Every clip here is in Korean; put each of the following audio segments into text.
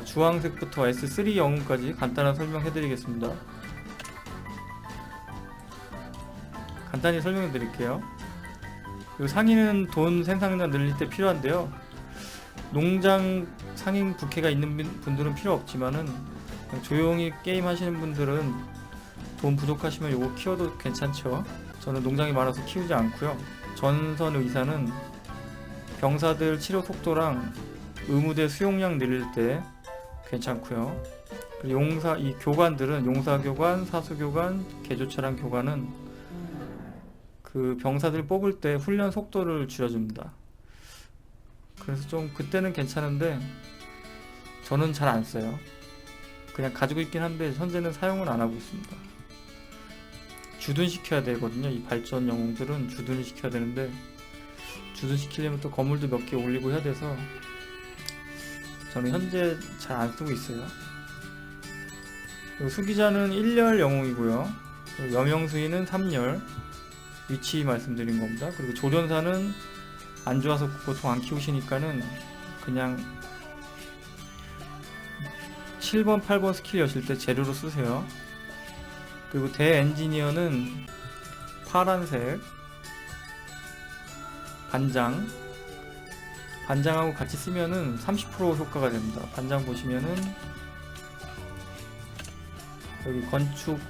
자, 주황색부터 S3 영웅까지 간단한 설명해 드리겠습니다. 간단히 설명해 드릴게요. 이 상인은 돈 생산량 늘릴 때 필요한데요. 농장 상인 부캐가 있는 분- 분들은 필요 없지만은 조용히 게임 하시는 분들은 돈 부족하시면 요거 키워도 괜찮죠. 저는 농장이 많아서 키우지 않고요. 전선 의사는 병사들 치료 속도랑 의무대 수용량 늘릴 때 괜찮고요. 그리고 용사 이 교관들은 용사 교관, 사수 교관, 개조차량 교관은 그 병사들 뽑을 때 훈련 속도를 줄여줍니다. 그래서 좀 그때는 괜찮은데 저는 잘 안 써요. 그냥 가지고 있긴 한데 현재는 사용은 안 하고 있습니다. 주둔 시켜야 되거든요. 이 발전 영웅들은 주둔을 시켜야 되는데 주둔 시키려면 또 건물도 몇 개 올리고 해야 돼서 저는 현재 잘 안 쓰고 있어요. 수기자는 1열 영웅이고요. 여명수인은 3열 위치 말씀드린 겁니다. 그리고 조련사는 안 좋아서 보통 안 키우시니까는 그냥 7번, 8번 스킬 여실 때 재료로 쓰세요. 그리고 대 엔지니어는 파란색 반장 반장하고 같이 쓰면은 30% 효과가 됩니다. 반장 보시면은 여기 건축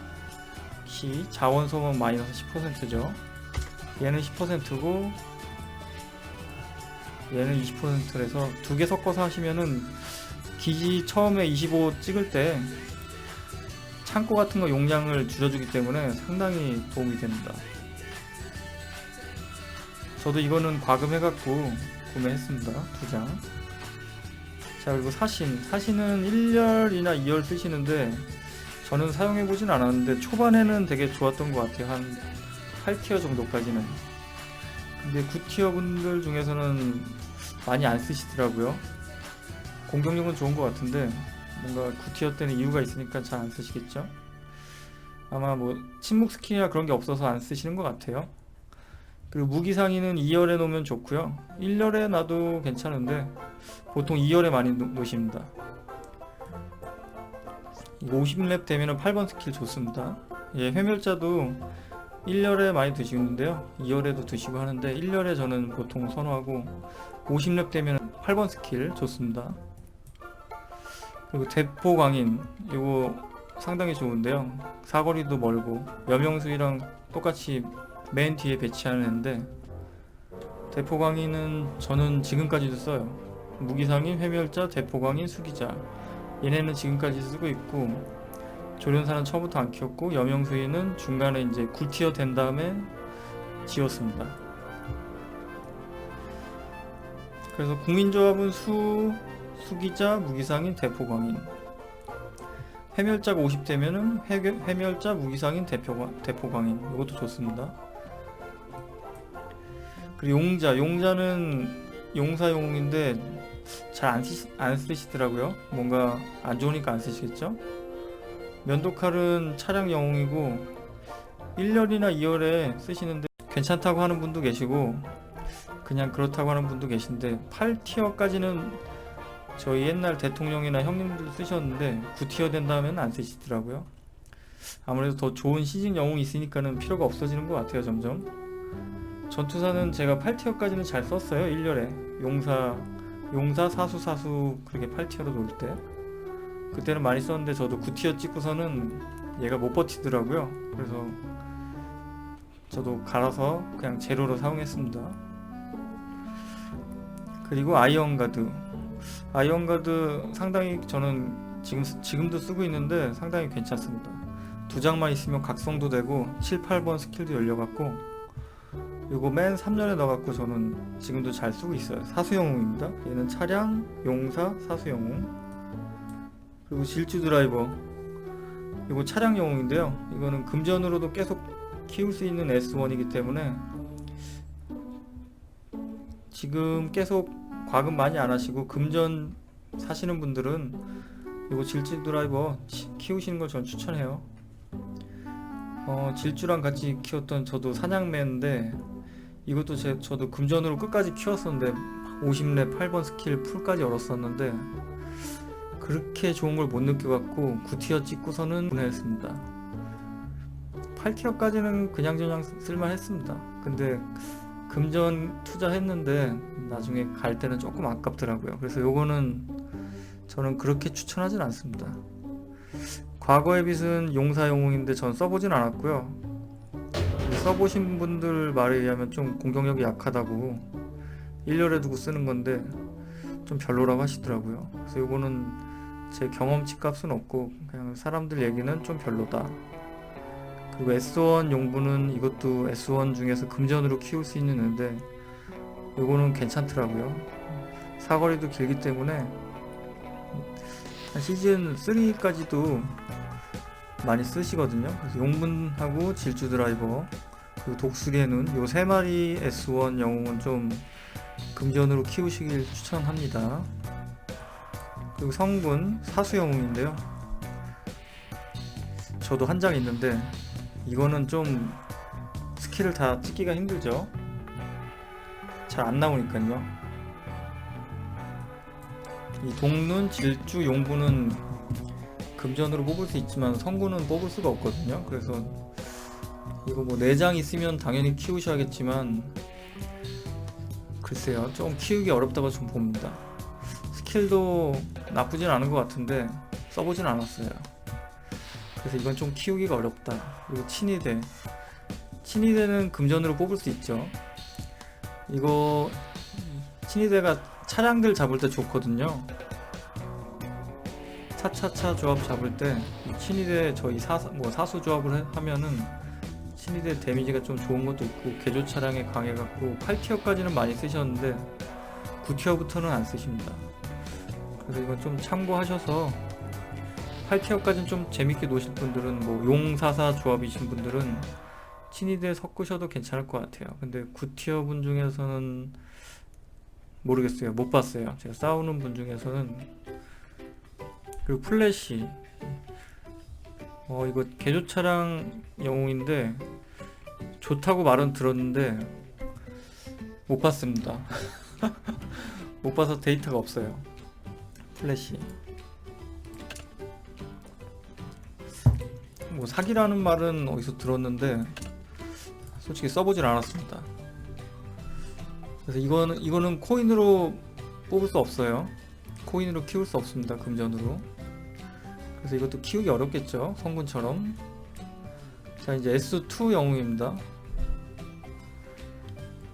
시 자원 소모 마이너스 10%죠. 얘는 10%고 얘는 20%라서 두 개 섞어서 하시면은 기지 처음에 25 찍을 때 창고 같은 거 용량을 줄여주기 때문에 상당히 도움이 됩니다. 저도 이거는 과금해갖고 구매했습니다. 두 장. 자, 그리고 사신. 사신은 1열이나 2열 쓰시는데 저는 사용해보진 않았는데 초반에는 되게 좋았던 것 같아요. 한 8티어 정도까지는. 근데 9티어 분들 중에서는 많이 안 쓰시더라고요. 공격력은 좋은 것 같은데 뭔가 9티어 때는 이유가 있으니까 잘 안 쓰시겠죠? 아마 뭐 침묵 스킬이나 그런 게 없어서 안 쓰시는 것 같아요. 그리고 무기 상의는 2열에 놓으면 좋고요. 1열에 놔도 괜찮은데 보통 2열에 많이 놓, 놓으십니다. 이거 50렙 되면 8번 스킬 좋습니다. 예, 회멸자도 1열에 많이 드시는데요. 2열에도 드시고 하는데 1열에 저는 보통 선호하고 50렙 되면 8번 스킬 좋습니다. 그리고 대포 광인 이거 상당히 좋은데요. 사거리도 멀고 여명수이랑 똑같이 맨 뒤에 배치하는 애인데 대포 광인은 저는 지금까지도 써요. 무기상인, 회멸자, 대포 광인, 수기자 얘네는 지금까지 쓰고 있고 조련사는 처음부터 안 키웠고 여명수이는 중간에 이제 9티어 된 다음에 지웠습니다. 그래서 국민조합은 수, 수기자, 무기상인, 대포광인. 해멸자가 50 되면은 해멸자, 무기상인, 대포광, 대포광인. 이것도 좋습니다. 그리고 용자, 용자는 용사 용인데 잘안 쓰시, 안 쓰시더라고요. 뭔가 안 좋으니까 안 쓰시겠죠? 면도칼은 차량 영웅이고 1열이나 2열에 쓰시는데 괜찮다고 하는 분도 계시고 그냥 그렇다고 하는 분도 계신데 8티어까지는 저희 옛날 대통령이나 형님들 쓰셨는데 9티어 된 다음에는 안 쓰시더라고요. 아무래도 더 좋은 시즌 영웅이 있으니까는 필요가 없어지는 것 같아요, 점점. 전투사는 제가 8티어까지는 잘 썼어요, 1열에. 용사, 용사, 사수, 사수, 그렇게 8티어로 놀 때. 그때는 많이 썼는데 저도 9티어 찍고서는 얘가 못 버티더라고요. 그래서 저도 갈아서 그냥 제로로 사용했습니다. 그리고 아이언가드. 아이언가드 상당히 저는 지금 지금도 쓰고 있는데 상당히 괜찮습니다. 두 장만 있으면 각성도 되고 7, 8번 스킬도 열려갖고 이거 맨 3년에 넣어갖고 저는 지금도 잘 쓰고 있어요. 사수영웅입니다. 얘는 차량, 용사, 사수영웅. 그리고 질주 드라이버. 이거 차량 영웅인데요. 이거는 금전으로도 계속 키울 수 있는 S1이기 때문에 지금 계속 과금 많이 안 하시고 금전 사시는 분들은 이거 질주 드라이버 치- 키우시는 걸 전 추천해요. 어, 질주랑 같이 키웠던 저도 사냥매인데 이것도 제, 저도 금전으로 끝까지 키웠었는데 50렙 8번 스킬 풀까지 열었었는데 그렇게 좋은 걸 못 느껴갖고 9티어 찍고서는 보내했습니다. 8티어까지는 그냥저냥 쓸만했습니다. 근데 금전 투자했는데 나중에 갈 때는 조금 아깝더라고요. 그래서 요거는 저는 그렇게 추천하진 않습니다. 과거의 빛은 용사 영웅인데 전 써보진 않았고요 써보신 분들 말에 의하면 좀 공격력이 약하다고 1열에 두고 쓰는 건데 좀 별로라고 하시더라고요. 그래서 이거는 제 경험치 값은 없고 그냥 사람들 얘기는 좀 별로다. 그리고 S1 용부는 이것도 S1 중에서 금전으로 키울 수 있는 애인데 이거는 괜찮더라고요. 사거리도 길기 때문에 한 시즌 3까지도 많이 쓰시거든요. 그래서 용분하고 질주 드라이버 그리고 독수리의 눈 요 세 마리 S1 영웅은 좀 금전으로 키우시길 추천합니다. 그리고 성분 사수 영웅인데요. 저도 한 장 있는데 이거는 좀 스킬을 다 찍기가 힘들죠. 잘 안 나오니까요. 이 동눈, 질주, 용부는 금전으로 뽑을 수 있지만 성군은 뽑을 수가 없거든요. 그래서 이거 뭐 4장 있으면 당연히 키우셔야겠지만 글쎄요 좀 키우기 어렵다고 좀 봅니다. 스킬도 나쁘진 않은 것 같은데 써보진 않았어요. 그래서 이건 좀 키우기가 어렵다. 그리고 친위대 친위대는 금전으로 뽑을 수 있죠. 이거 친위대가 차량들 잡을 때 좋거든요. 차차차 조합 잡을 때 친위대 저희 사, 뭐 사수 조합을 해- 하면은 신이대 데미지가 좀 좋은 것도 있고 개조 차량에 강해갖고 8티어까지는 많이 쓰셨는데 9티어부터는 안 쓰십니다. 그래서 이건 좀 참고하셔서 8티어까지는 좀 재밌게 노실 분들은 뭐 용사사 조합이신 분들은 친이대 섞으셔도 괜찮을 것 같아요. 근데 9티어 분 중에서는 모르겠어요. 못 봤어요. 제가 싸우는 분 중에서는 그리고 플래시 어 이거 개조 차량 영웅인데 좋다고 말은 들었는데 못 봤습니다. 못 봐서 데이터가 없어요. 플래시. 뭐 사기라는 말은 어디서 들었는데 솔직히 써보질 않았습니다. 그래서 이거는 이거는 코인으로 뽑을 수 없어요. 코인으로 키울 수 없습니다. 금전으로. 그래서 이것도 키우기 어렵겠죠 성군처럼. 자 이제 S2 영웅입니다.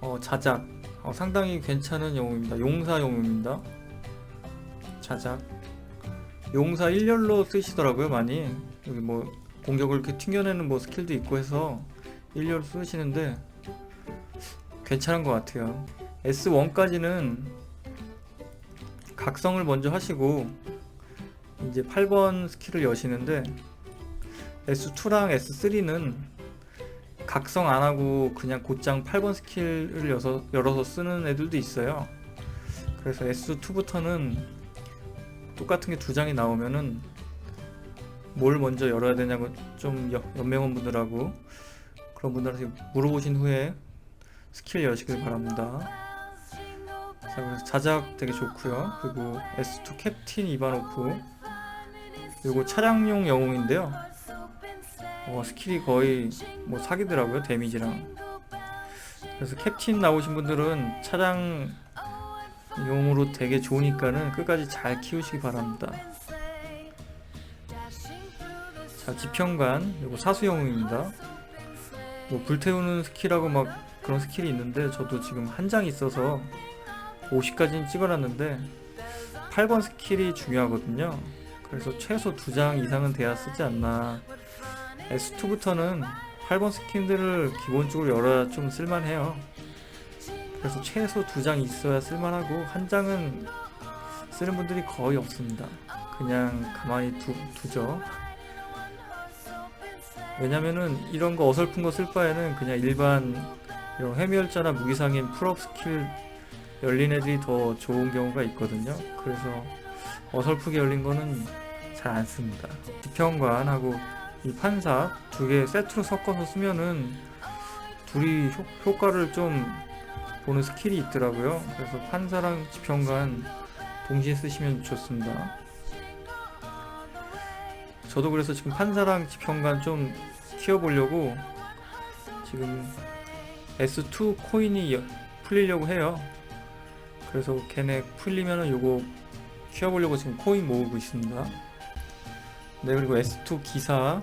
어 자작. 어, 상당히 괜찮은 영웅입니다. 용사 영웅입니다. 자작. 용사 1열로 쓰시더라고요 많이. 여기 뭐 공격을 이렇게 튕겨내는 뭐 스킬도 있고 해서 1열 쓰시는데 괜찮은 것 같아요. S1까지는 각성을 먼저 하시고 이제 8번 스킬을 여시는데 S2랑 S3는 각성 안 하고 그냥 곧장 8번 스킬을 여서, 열어서 쓰는 애들도 있어요. 그래서 S2부터는 똑같은 게 두 장이 나오면은 뭘 먼저 열어야 되냐고 좀 여- 연명한 분들하고 그런 분들한테 물어보신 후에 스킬 여시길 바랍니다. 자, 그래서 자작 되게 좋고요. 그리고 S2 캡틴 이바노프 그리고 차량용 영웅인데요. 어, 스킬이 거의 뭐 사기더라고요 데미지랑. 그래서 캡틴 나오신 분들은 차량 용으로 되게 좋으니까는 끝까지 잘 키우시기 바랍니다. 자 지평관 이거 사수 영웅입니다. 뭐 불태우는 스킬하고 막 그런 스킬이 있는데 저도 지금 한 장 있어서 50까지는 찍어놨는데 8번 스킬이 중요하거든요. 그래서 최소 두 장 이상은 돼야 쓰지 않나. S2부터는 8번 스킨들을 기본적으로 열어야 좀 쓸만해요. 그래서 최소 두 장 있어야 쓸만하고 한 장은 쓰는 분들이 거의 없습니다. 그냥 가만히 두, 두죠. 왜냐면은 이런 거 어설픈 거 쓸 바에는 그냥 일반 이런 해멸자나 무기상인 풀업 스킬 열린 애들이 더 좋은 경우가 있거든요. 그래서 어설프게 열린 거는 잘 안 씁니다. 지평관하고 이 판사 두 개 세트로 섞어서 쓰면은 둘이 효, 효과를 좀 보는 스킬이 있더라고요. 그래서 판사랑 지평관 동시에 쓰시면 좋습니다. 저도 그래서 지금 판사랑 지평관 좀 키워보려고 지금 S2 코인이 여- 풀리려고 해요. 그래서 걔네 풀리면은 요거 키워보려고 지금 코인 모으고 있습니다. 네 그리고 S2 기사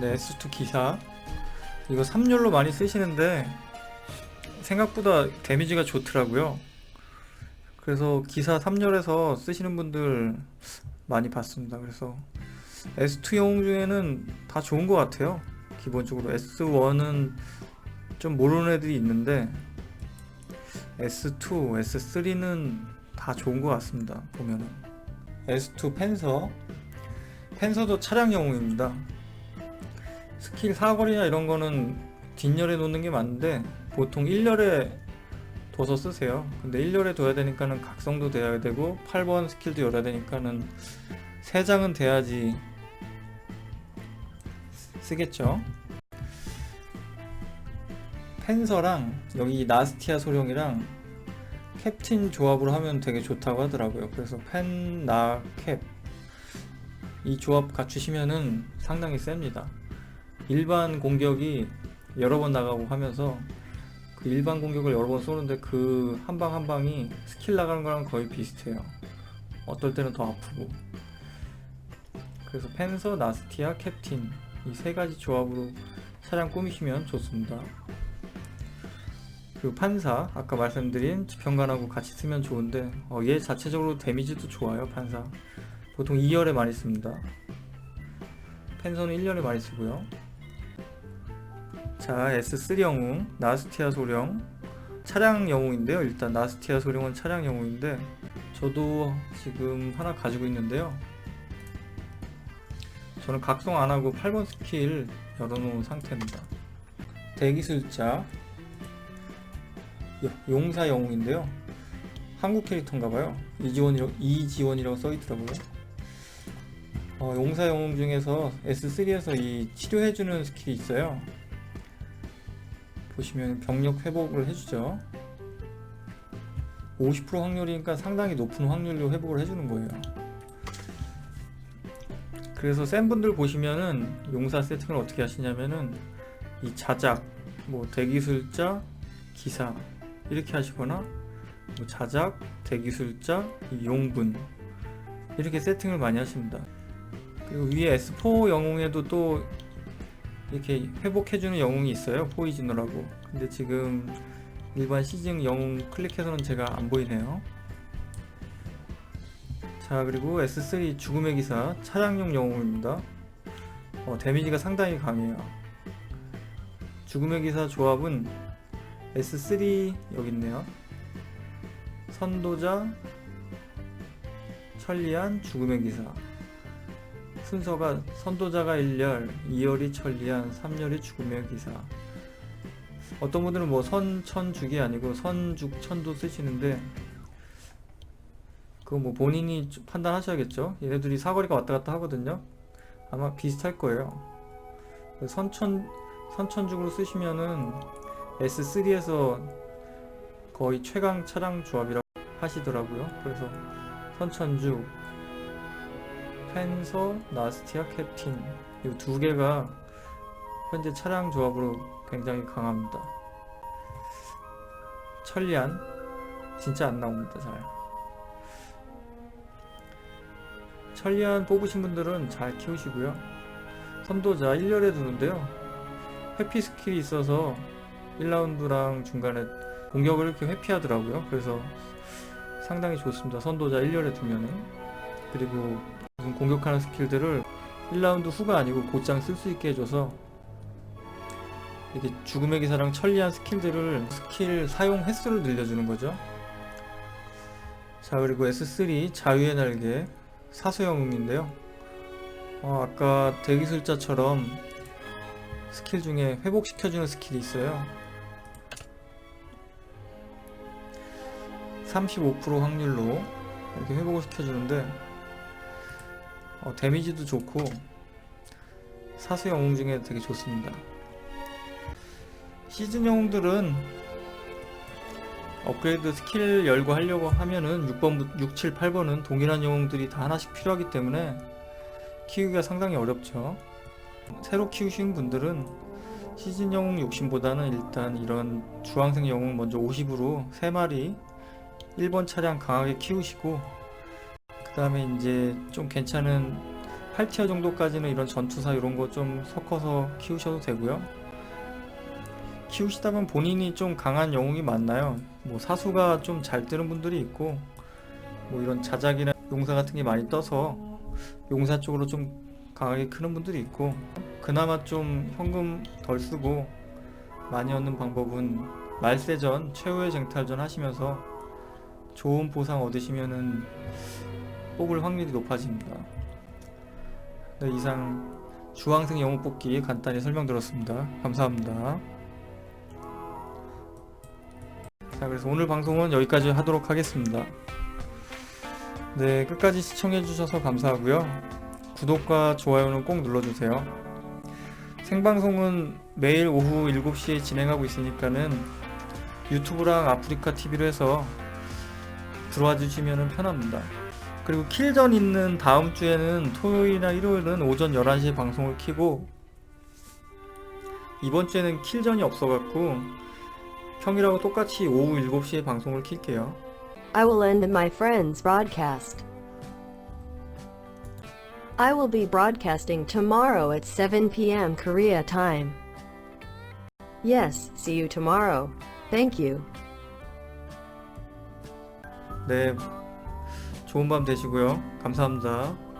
네 S2 기사 이거 3렬로 많이 쓰시는데 생각보다 데미지가 좋더라고요. 그래서 기사 3렬에서 쓰시는 분들 많이 봤습니다. 그래서 S2 영웅 중에는 다 좋은 것 같아요. 기본적으로 S1은 좀 모르는 애들이 있는데 S2, S3는 다 좋은 것 같습니다. 보면은 S2 펜서 펜서도 차량 영웅입니다. 스킬 사거리나 이런 거는 뒷열에 놓는 게 맞는데 보통 1열에 둬서 쓰세요. 근데 1열에 둬야 되니까는 각성도 돼야 되고 8번 스킬도 열어야 되니까는 3장은 돼야지 쓰겠죠. 펜서랑 여기 나스티아 소룡이랑 캡틴 조합으로 하면 되게 좋다고 하더라고요. 그래서 펜, 나, 캡. 이 조합 갖추시면은 상당히 셉니다. 일반 공격이 여러 번 나가고 하면서 그 일반 공격을 여러 번 쏘는데 그 한 방한 방이 스킬 나가는 거랑 거의 비슷해요. 어떨 때는 더 아프고. 그래서 펜서, 나스티아, 캡틴 이 세 가지 조합으로 차량 꾸미시면 좋습니다. 그리고 판사 아까 말씀드린 지평관하고 같이 쓰면 좋은데 어, 얘 자체적으로 데미지도 좋아요 판사. 보통 2열에 많이 씁니다. 펜서는 1열에 많이 쓰고요. 자 S3 영웅 나스티아 소령. 차량 영웅인데요 일단. 나스티아 소령은 차량 영웅인데 저도 지금 하나 가지고 있는데요. 저는 각성 안하고 8번 스킬 열어놓은 상태입니다. 대기술자 용사 영웅인데요. 한국 캐릭터인가봐요. 이지원이라고, 이지원이라고 써있더라고요. 어, 용사 영웅 중에서 S3에서 이 치료해주는 스킬이 있어요. 보시면 병력 회복을 해주죠. 50% 확률이니까 상당히 높은 확률로 회복을 해주는 거예요. 그래서 센 분들 보시면은 용사 세팅을 어떻게 하시냐면은 이 자작, 뭐 대기술자, 기사 이렇게 하시거나 뭐 자작, 대기술자, 이 용분 이렇게 세팅을 많이 하십니다. 그리고 위에 S4 영웅에도 또 이렇게 회복해주는 영웅이 있어요. 포이즈너라고. 근데 지금 일반 시즌 영웅 클릭해서는 제가 안 보이네요. 자 그리고 S3 죽음의 기사 차량용 영웅입니다. 어, 데미지가 상당히 강해요. 죽음의 기사 조합은 S3 여기 있네요. 선도자, 천리안, 죽음의 기사. 순서가 선도자가 1열, 2열이 천리안, 3열이 죽음의 기사. 어떤 분들은 뭐 선 천 죽이 아니고 선 죽 천도 쓰시는데 그거 뭐 본인이 좀 판단하셔야겠죠. 얘네들이 사거리가 왔다 갔다 하거든요. 아마 비슷할 거예요. 선천 선천죽으로 쓰시면은 S3에서 거의 최강 차량 조합이라고 하시더라고요. 그래서 선천주, 펜서, 나스티아, 캡틴 이 두 개가 현재 차량 조합으로 굉장히 강합니다. 천리안 진짜 안 나옵니다. 잘. 천리안 뽑으신 분들은 잘 키우시고요. 선도자 1열에 두는데요. 회피 스킬이 있어서 1라운드랑 중간에 공격을 이렇게 회피하더라고요. 그래서 상당히 좋습니다. 선도자 1열에 두면은. 그리고 무슨 공격하는 스킬들을 1라운드 후가 아니고 곧장 쓸 수 있게 해줘서 이렇게 죽음의 기사랑 천리한 스킬들을 스킬 사용 횟수를 늘려주는 거죠. 자 그리고 S3 자유의 날개 사수 영웅인데요. 어, 아까 대기술자처럼 스킬 중에 회복시켜주는 스킬이 있어요. 35% 확률로 이렇게 회복을 시켜주는데 어, 데미지도 좋고 사수 영웅 중에 되게 좋습니다. 시즌 영웅들은 업그레이드 스킬 열고 하려고 하면은 6번, 6, 7, 8번은 동일한 영웅들이 다 하나씩 필요하기 때문에 키우기가 상당히 어렵죠. 새로 키우시는 분들은 시즌 영웅 욕심보다는 일단 이런 주황색 영웅 먼저 50으로 3마리 1번 차량 강하게 키우시고 그 다음에 이제 좀 괜찮은 8티어 정도까지는 이런 전투사 이런 거 좀 섞어서 키우셔도 되고요. 키우시다 보면 본인이 좀 강한 영웅이 많나요? 뭐 사수가 좀 잘 뜨는 분들이 있고 뭐 이런 자작이나 용사 같은 게 많이 떠서 용사 쪽으로 좀 강하게 크는 분들이 있고 그나마 좀 현금 덜 쓰고 많이 얻는 방법은 말세전 최후의 쟁탈전 하시면서 좋은 보상 얻으시면은 뽑을 확률이 높아집니다. 네, 이상 주황색 영웅 뽑기 간단히 설명드렸습니다. 감사합니다. 자, 그래서 오늘 방송은 여기까지 하도록 하겠습니다. 네, 끝까지 시청해주셔서 감사하고요. 구독과 좋아요는 꼭 눌러주세요. 생방송은 매일 오후 7시에 진행하고 있으니까는 유튜브랑 아프리카 TV로 해서 들어와 주시면 편합니다. 그리고 킬전 있는 다음 주에는 토요일이나 일요일은 오전 11시에 방송을 키고 이번 주에는 킬전이 없어갖고 평일하고 똑같이 오후 7시에 방송을 킬게요. I will end my friend's broadcast. I will be broadcasting tomorrow at 7 p.m. Korea time. Yes, see you tomorrow. Thank you. 네, 좋은 밤 되시고요. 감사합니다.